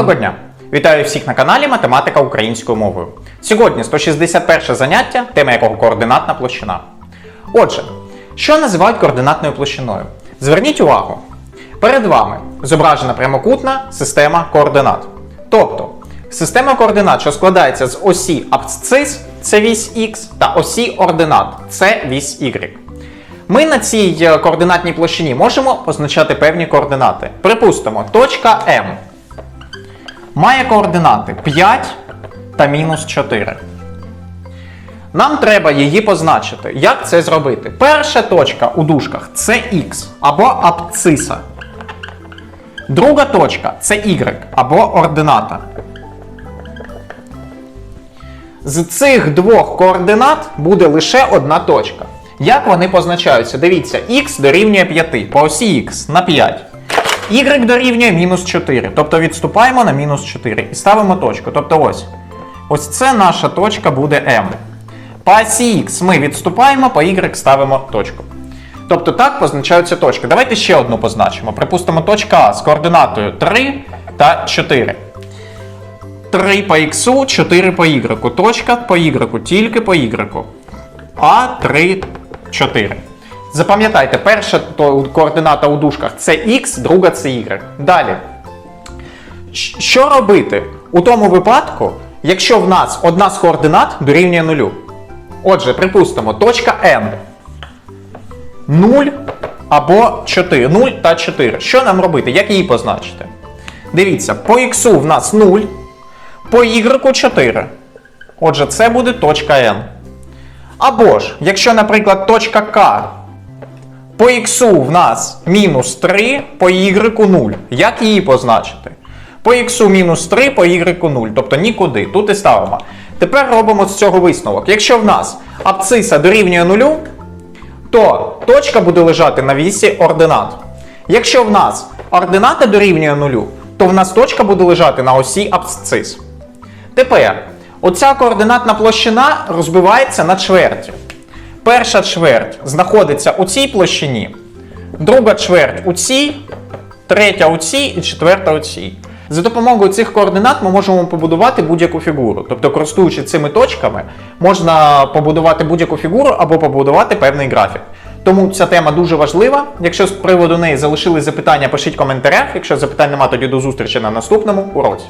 Доброго дня! Вітаю всіх на каналі Математика українською мовою. Сьогодні 161 заняття, тема якого координатна площина. Отже, що називають координатною площиною? Зверніть увагу, перед вами зображена прямокутна система координат. Тобто, система координат, що складається з осі абсцис, це вісь Х, та осі ординат, це вісь Y. Ми на цій е, координатній площині можемо позначати певні координати. Припустимо, точка М має координати 5 та мінус 4. Нам треба її позначити. Як це зробити? Перша точка у дужках це Х або абциса. Друга точка це Y або ордината. З цих двох координат буде лише одна точка. Як вони позначаються? Дивіться, х дорівнює 5 по осі х на 5. Y дорівнює мінус 4. Тобто відступаємо на мінус 4 і ставимо точку. Тобто ось. Ось це наша точка буде m. По осі х ми відступаємо, по y ставимо точку. Тобто так позначаються точки. Давайте ще одну позначимо. Припустимо, точка А з координатою 3 та 4. 3 по х, 4 по y. Точка по y, тільки по y. А 3, 4. Запам'ятайте, перша то, координата у дужках це х, друга це y. Далі. Що робити у тому випадку, якщо в нас одна з координат дорівнює нулю? Отже, припустимо, точка N 0 або 4. 0 та 4. Що нам робити? Як її позначити? Дивіться, по х в нас 0, по y 4. Отже, це буде точка N. Або ж, якщо, наприклад, точка К по х в нас мінус 3, по y 0. Як її позначити? По х мінус 3, по y 0. Тобто нікуди. Тут і ставимо. Тепер робимо з цього висновок. Якщо в нас абциса дорівнює 0, то точка буде лежати на вісі ординат. Якщо в нас ордината дорівнює 0, то в нас точка буде лежати на осі абсцис. Тепер оця координатна площина розбивається на чверті. Перша чверть знаходиться у цій площині, друга чверть у цій, третя у цій і четверта у цій. За допомогою цих координат ми можемо побудувати будь-яку фігуру. Тобто, користуючись цими точками, можна побудувати будь-яку фігуру або побудувати певний графік. Тому ця тема дуже важлива. Якщо з приводу неї залишились запитання, пишіть в коментарях. Якщо запитань немає, тоді до зустрічі на наступному уроці.